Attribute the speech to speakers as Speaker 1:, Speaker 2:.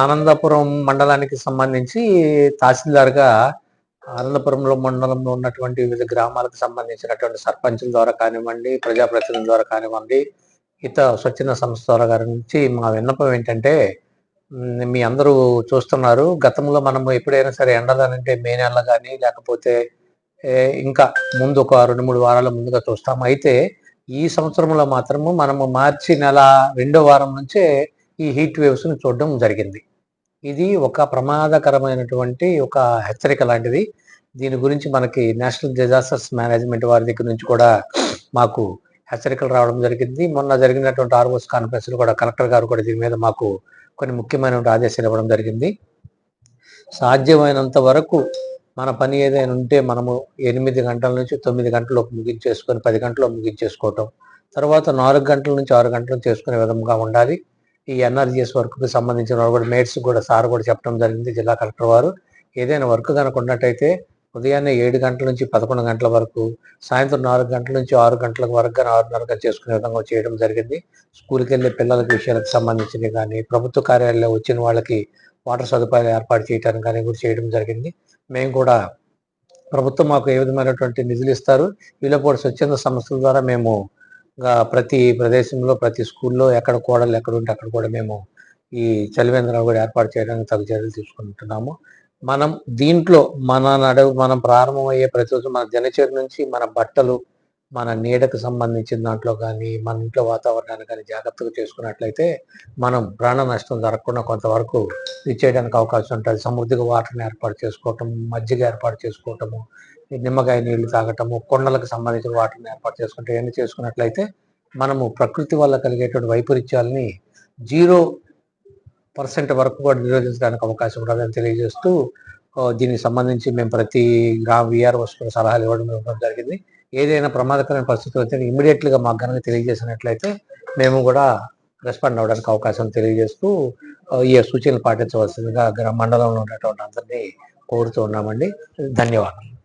Speaker 1: ఆనందపురం మండలానికి సంబంధించి తహసీల్దార్గా ఆనందపురంలో మండలంలో ఉన్నటువంటి వివిధ గ్రామాలకు సంబంధించినటువంటి సర్పంచుల ద్వారా కానివ్వండి ప్రజాప్రతినిధుల ద్వారా కానివ్వండి ఇతర స్వచ్ఛంద సంస్థ ద్వారా గారి నుంచి మా విన్నపం ఏంటంటే మీ అందరూ చూస్తున్నారు. గతంలో మనం ఎప్పుడైనా సరే ఎండలనంటే మే నెల కానీ లేకపోతే ఇంకా ముందు ఒక రెండు మూడు వారాల ముందుగా చూస్తాం. అయితే ఈ సంవత్సరంలో మాత్రము మనము మార్చి నెల రెండో వారం నుంచే ఈ హీట్ వేవ్స్ని చూడడం జరిగింది. ఇది ఒక ప్రమాదకరమైనటువంటి ఒక హెచ్చరిక లాంటిది. దీని గురించి మనకి నేషనల్ డిజాస్టర్స్ మేనేజ్మెంట్ వారి దగ్గర నుంచి కూడా మాకు హెచ్చరికలు రావడం జరిగింది. మొన్న జరిగినటువంటి ఆర్ఓస్ కాన్ఫరెన్స్లో కూడా కలెక్టర్ గారు కూడా దీని మీద మాకు కొన్ని ముఖ్యమైనటువంటి ఆదేశాలు ఇవ్వడం జరిగింది. సాధ్యమైనంత వరకు మన పని ఏదైనా ఉంటే మనము ఎనిమిది గంటల నుంచి తొమ్మిది గంటలకు ముగించేసుకొని పది గంటల్లో ముగించేసుకోవటం తర్వాత నాలుగు గంటల నుంచి ఆరు గంటలు చేసుకునే విధంగా ఉండాలి. ఈ ఎన్ఆర్జిఎస్ వర్క్కి సంబంధించిన వారు కూడా మేట్స్ కూడా సార్ కూడా చెప్పడం జరిగింది జిల్లా కలెక్టర్ వారు. ఏదైనా వర్క్ కనుక ఉన్నట్టయితే ఉదయాన్నే ఏడు గంటల నుంచి పదకొండు గంటల వరకు సాయంత్రం నాలుగు గంటల నుంచి ఆరు గంటల వరకు కానీ ఆరున్నరగా చేసుకునే విధంగా చేయడం జరిగింది. స్కూల్కి వెళ్ళే పిల్లలకి విషయాలకు సంబంధించినవి కానీ ప్రభుత్వ కార్యాలయంలో వచ్చిన వాళ్ళకి వాటర్ సదుపాయాలు ఏర్పాటు చేయడానికి కానీ కూడా చేయడం జరిగింది. మేము కూడా ప్రభుత్వం మాకు ఏ విధమైనటువంటి నిధులు ఇస్తారు? వీళ్ళ కూడా స్వచ్ఛంద సంస్థల ద్వారా మేము ప్రతి ప్రదేశంలో ప్రతి స్కూల్లో ఎక్కడ కోడలు ఎక్కడ ఉంటే అక్కడ కూడా మేము ఈ చలివేంద్రాలు కూడా ఏర్పాటు చేయడానికి తగు చర్యలు తీసుకుంటున్నాము. మనం దీంట్లో మన నడువు మనం ప్రారంభమయ్యే ప్రతి రోజు మన దినచర్య నుంచి మన బట్టలు మన నీడకు సంబంధించిన దాంట్లో కానీ మన ఇంట్లో వాతావరణాన్ని కానీ జాగ్రత్తగా చేసుకున్నట్లయితే మనం ప్రాణ నష్టం జరగకుండా కొంతవరకు ఇది చేయడానికి అవకాశం ఉంటుంది. సమృద్ధిగా వాటర్ని ఏర్పాటు చేసుకోవటం మజ్జిగ ఏర్పాటు చేసుకోవటము నిమ్మకాయ నీళ్ళు తాగటము కొండలకు సంబంధించిన వాటర్ని ఏర్పాటు చేసుకుంటే ఇవన్నీ చేసుకున్నట్లయితే మనము ప్రకృతి వల్ల కలిగేటువంటి వైపరీత్యాలని జీరో పర్సెంట్ వరకు కూడా నిరోధించడానికి అవకాశం ఉండదని తెలియజేస్తూ దీనికి సంబంధించి మేము ప్రతి గ్రామ విఆర్ఓస్ కూడా సలహాలు ఇవ్వడం ఇవ్వడం జరిగింది ఏదైనా ప్రమాదకరమైన పరిస్థితి అయితే ఇమీడియట్గా మాకు కనుక తెలియజేసినట్లయితే మేము కూడా రెస్పాండ్ అవ్వడానికి అవకాశం తెలియజేస్తూ ఈ సూచనలు పాటించవలసిందిగా మండలంలో ఉన్నటువంటి అందరినీ కోరుతూ ఉన్నామండి. ధన్యవాదాలు.